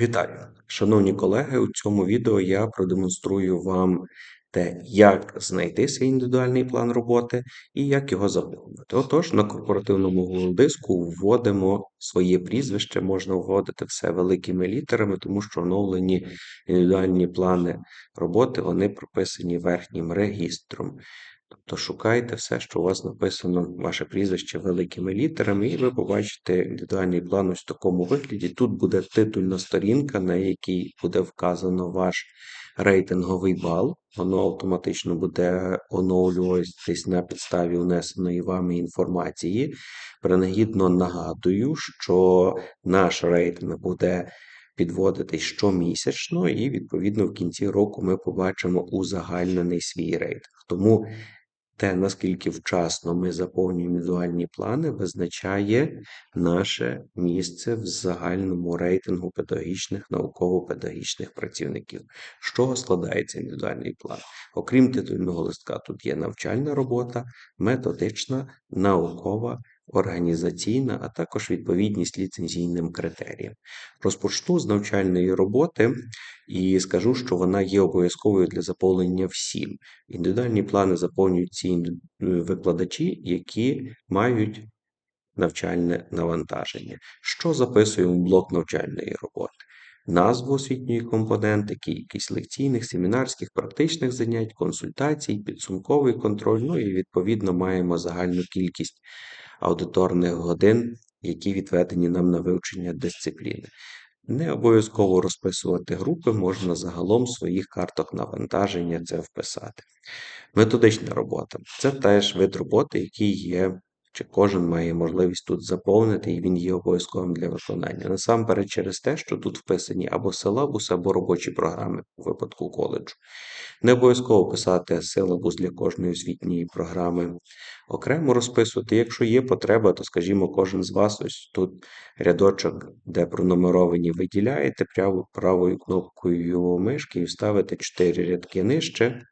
Вітаю! Шановні колеги, у цьому відео я продемонструю вам те, як знайти свій індивідуальний план роботи і як його заповнити. Отож, на корпоративному Google диску вводимо своє прізвище, можна вводити все великими літерами, тому що оновлені індивідуальні плани роботи вони прописані верхнім регістром. Тобто шукайте все, що у вас написано, ваше прізвище великими літерами, і ви побачите індивідуальний план ось в такому вигляді. Тут буде титульна сторінка, на якій буде вказано ваш рейтинговий бал. Воно автоматично буде оновлюватись на підставі внесеної вами інформації. Принагідно нагадую, що наш рейтинг буде підводитись щомісячно, і, відповідно, в кінці року ми побачимо узагальнений свій рейтинг. Тому те, наскільки вчасно ми заповнюємо індивідуальні плани, визначає наше місце в загальному рейтингу педагогічних науково-педагогічних працівників. З чого складається індивідуальний план? Окрім титульного листка, тут є навчальна робота, методична, наукова організаційна, а також відповідність ліцензійним критеріям. Розпочну з навчальної роботи і скажу, що вона є обов'язковою для заповнення всім. Індивідуальні плани заповнюють ці викладачі, які мають навчальне навантаження. Що записуємо в блок навчальної роботи? Назву освітньої компоненти, кількість лекційних, семінарських, практичних занять, консультацій, підсумковий контроль, ну і відповідно маємо загальну кількість аудиторних годин, які відведені нам на вивчення дисципліни. Не обов'язково розписувати групи, можна загалом в своїх картах навантаження це вписати. Методична робота це теж вид роботи, який є чи кожен має можливість тут заповнити, і він є обов'язковим для виконання. Насамперед, через те, що тут вписані або силабус, або робочі програми у випадку коледжу. Не обов'язково писати силабус для кожної освітньої програми, окремо розписувати. Якщо є потреба, то, скажімо, кожен з вас ось тут рядочок, де пронумеровані, виділяєте правою кнопкою мишки і вставити 4 рядки нижче.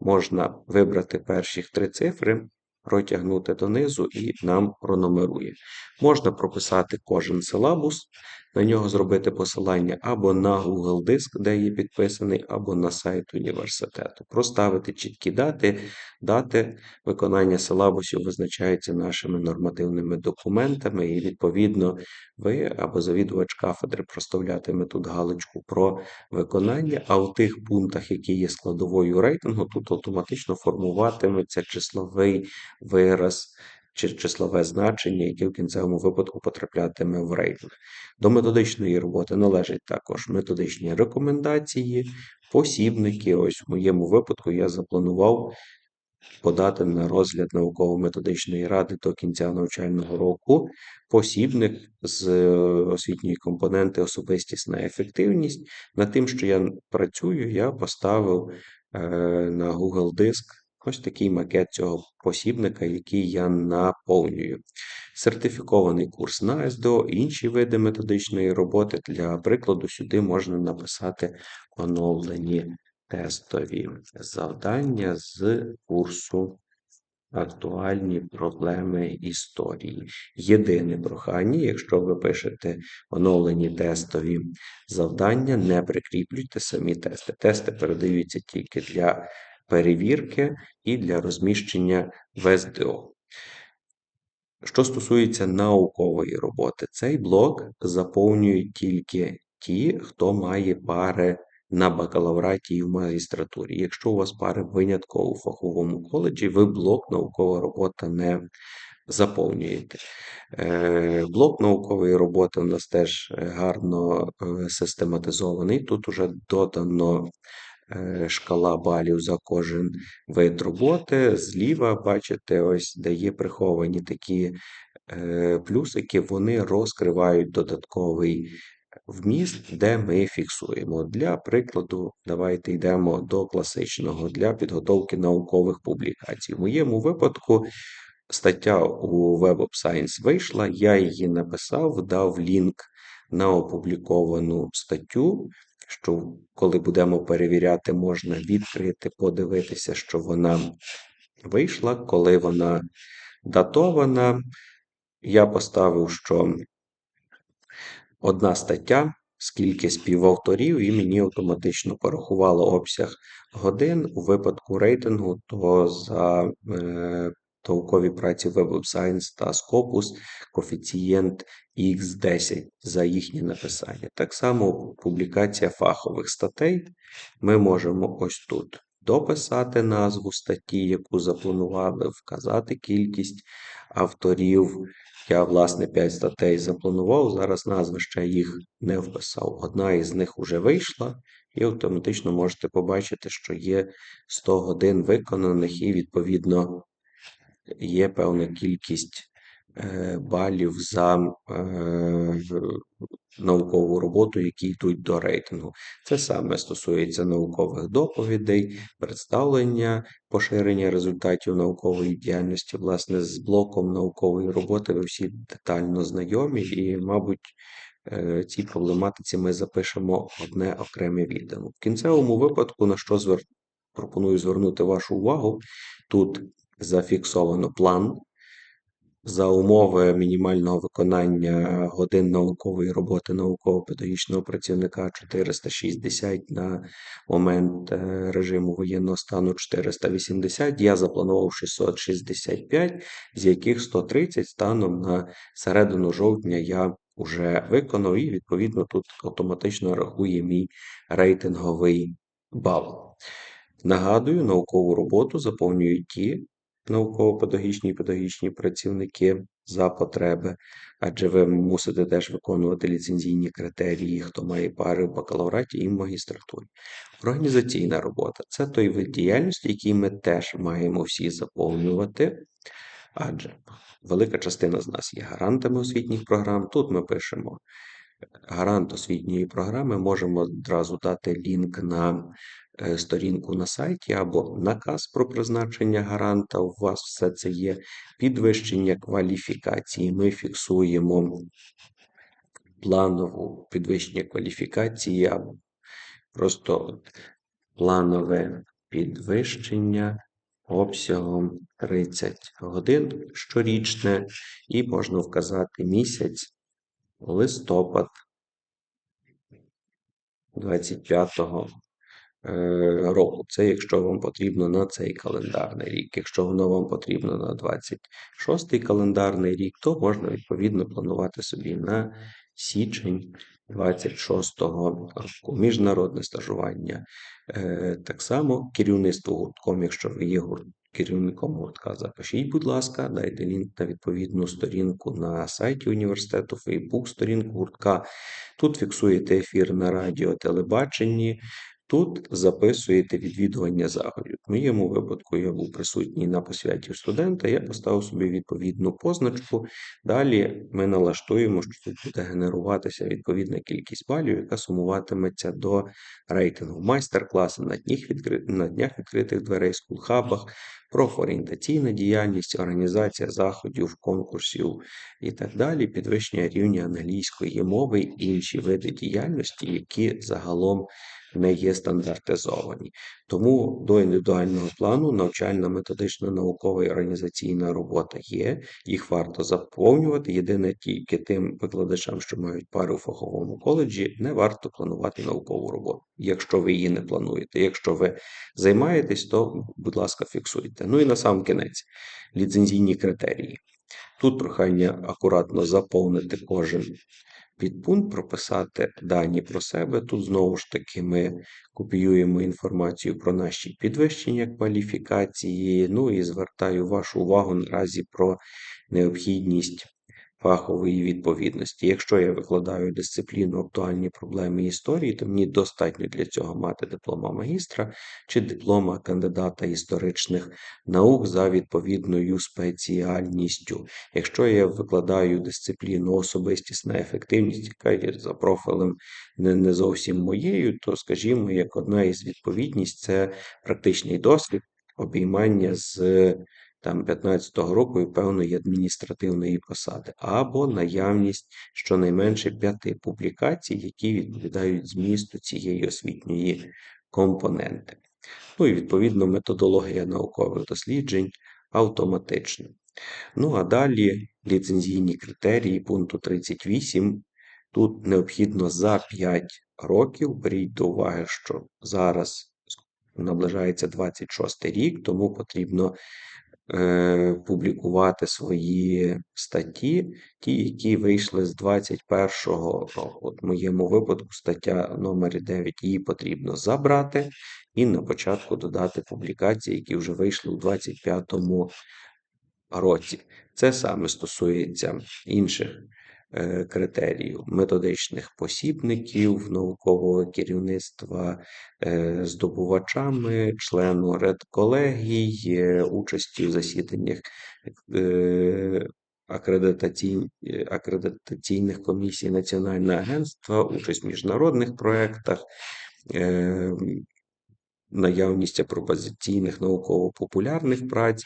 Можна вибрати перші три цифри протягнути донизу і нам пронумерує. Можна прописати кожен силабус, на нього зробити посилання або на Google Диск, де є підписаний, або на сайт університету. Проставити чіткі дати. Дати виконання силабусів визначаються нашими нормативними документами, і, відповідно, ви або завідувач кафедри проставлятиме тут галочку про виконання, а у тих пунктах, які є складовою рейтингу, тут автоматично формуватиметься числовий вираз чи числове значення, яке в кінцевому випадку потраплятиме в рейтинг. До методичної роботи належать також методичні рекомендації, посібники. Ось в моєму випадку я запланував подати на розгляд науково-методичної ради до кінця навчального року посібник з освітньої компоненти особистісна ефективність. Над тим, що я працюю, я поставив е, на Google Диск Ось такий макет цього посібника, який я наповнюю. Сертифікований курс на СДО, інші види методичної роботи. Для прикладу, сюди можна написати оновлені тестові завдання з курсу. Актуальні проблеми історії. Єдине прохання, якщо ви пишете оновлені тестові завдання, не прикріплюйте самі тести. Тести передаються тільки для перевірки і для розміщення в СДО. Що стосується наукової роботи, цей блок заповнюють тільки ті, хто має пари на бакалавраті і в магістратурі. Якщо у вас пари винятково у фаховому коледжі, ви блок наукова робота не заповнюєте. Е, блок наукової роботи у нас теж гарно е, систематизований. Тут уже додано шкала балів за кожен вид роботи. Зліва, бачите, ось де є приховані такі е, плюсики, вони розкривають додатковий вміст, де ми фіксуємо. Для прикладу, давайте йдемо до класичного для підготовки наукових публікацій. В моєму випадку. Стаття у Web of Science вийшла, я її написав, дав лінк на опубліковану статтю що коли будемо перевіряти, можна відкрити, подивитися, що вона вийшла, коли вона датована. Я поставив, що одна стаття скільки співавторів, і мені автоматично порахувало обсяг годин. У випадку рейтингу, то за е, наукові праці Web of Science та Scopus коефіцієнт X10 за їхнє написання. Так само публікація фахових статей. Ми можемо ось тут дописати назву статті, яку запланували, вказати кількість авторів. Я, власне, 5 статей запланував, зараз назви ще їх не вписав. Одна із них вже вийшла, і автоматично можете побачити, що є 100 годин виконаних, і, відповідно, є певна кількість е, балів за е, наукову роботу, які йдуть до рейтингу. Це саме стосується наукових доповідей, представлення, поширення результатів наукової діяльності. Власне, з блоком наукової роботи ви всі детально знайомі, і, мабуть, е, цій проблематиці ми запишемо одне окреме відео. В кінцевому випадку, на що звер... пропоную звернути вашу увагу, тут зафіксовано план за умови мінімального виконання годин наукової роботи науково-педагогічного працівника 460 на момент е, режиму воєнного стану 480, я запланував 665, з яких 130 станом на середину жовтня я вже виконав, і відповідно тут автоматично рахує мій рейтинговий бал. Нагадую, наукову роботу заповнюють ті науково-педагогічні і педагогічні працівники за потреби, адже ви мусите теж виконувати ліцензійні критерії, хто має пари в бакалавраті і в магістратурі. Організаційна робота це той вид діяльності, який ми теж маємо всі заповнювати. Адже велика частина з нас є гарантами освітніх програм. Тут ми пишемо гарант освітньої програми, можемо одразу дати лінк на Е, сторінку на сайті або наказ про призначення гаранта. У вас все це є підвищення кваліфікації. Ми фіксуємо планову підвищення кваліфікації, або просто планове підвищення. Обсягом 30 годин щорічне, і можна вказати місяць листопад 25 Е, року. Це якщо вам потрібно на цей календарний рік. Якщо воно вам потрібно на 26-й календарний рік, то можна відповідно планувати собі на січень 26-го року. Міжнародне стажування. Е, так само керівництво гуртком, якщо ви є керівником гуртка, запишіть, будь ласка, дайте лінк на відповідну сторінку на сайті університету, Фейсбук, сторінку гуртка. Тут фіксуєте ефір на радіо, телебаченні. Тут записуєте відвідування заходів. В моєму випадку я був присутній на посвяті студента, я поставив собі відповідну позначку. Далі ми налаштуємо, що тут буде генеруватися відповідна кількість балів, яка сумуватиметься до рейтингу. Майстер-класи на на днях відкритих дверей, скулхабах, профорієнтаційна діяльність, організація заходів, конкурсів і так далі, підвищення рівня англійської мови і інші види діяльності, які загалом не є стандартизовані. Тому до індивідуального плану навчальна методична наукова і організаційна робота є, їх варто заповнювати. Єдине тільки тим викладачам, що мають пари у фаховому коледжі, не варто планувати наукову роботу, якщо ви її не плануєте. Якщо ви займаєтесь, то, будь ласка, фіксуйте. Ну і на сам кінець ліцензійні критерії. Тут прохання акуратно заповнити кожен підпункт прописати дані про себе. Тут знову ж таки ми копіюємо інформацію про наші підвищення кваліфікації. Ну і звертаю вашу увагу наразі про необхідність фахової відповідності. Якщо я викладаю дисципліну актуальні проблеми історії, то мені достатньо для цього мати диплома магістра чи диплома кандидата історичних наук за відповідною спеціальністю. Якщо я викладаю дисципліну особистісна ефективність, яка є за профілем не, зовсім моєю, то, скажімо, як одна із відповідність це практичний досвід обіймання з там 15-го року і певної адміністративної посади, або наявність щонайменше п'яти публікацій, які відповідають змісту цієї освітньої компоненти. Ну і відповідно методологія наукових досліджень автоматична. Ну а далі ліцензійні критерії пункту 38. Тут необхідно за 5 років. Беріть до уваги, що зараз наближається 26 рік, тому потрібно публікувати свої статті, ті, які вийшли з 21-го. От в моєму випадку стаття номер 9 її потрібно забрати і на початку додати публікації, які вже вийшли у 25-му році. Це саме стосується інших е, критеріїв методичних посібників, наукового керівництва е, здобувачами, члену редколегій, е, участі в засіданнях акредитаційних комісій Національного агентства, участь в міжнародних проєктах. Наявність пропозиційних науково-популярних праць,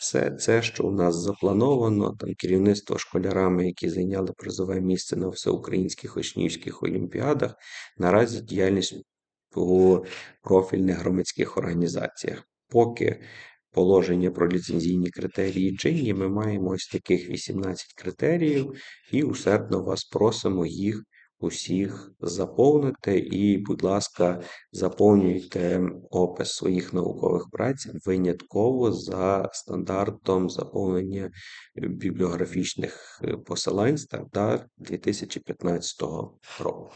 все це, що у нас заплановано, там керівництво школярами, які зайняли призове місце на всеукраїнських учнівських олімпіадах, наразі діяльність у профільних громадських організаціях. Поки положення про ліцензійні критерії чинні, ми маємо ось таких 18 критеріїв, і усердно вас просимо їх усіх заповнити. І, будь ласка, заповнюйте опис своїх наукових праць винятково за стандартом заповнення бібліографічних е, посилань стандарт 2015 року.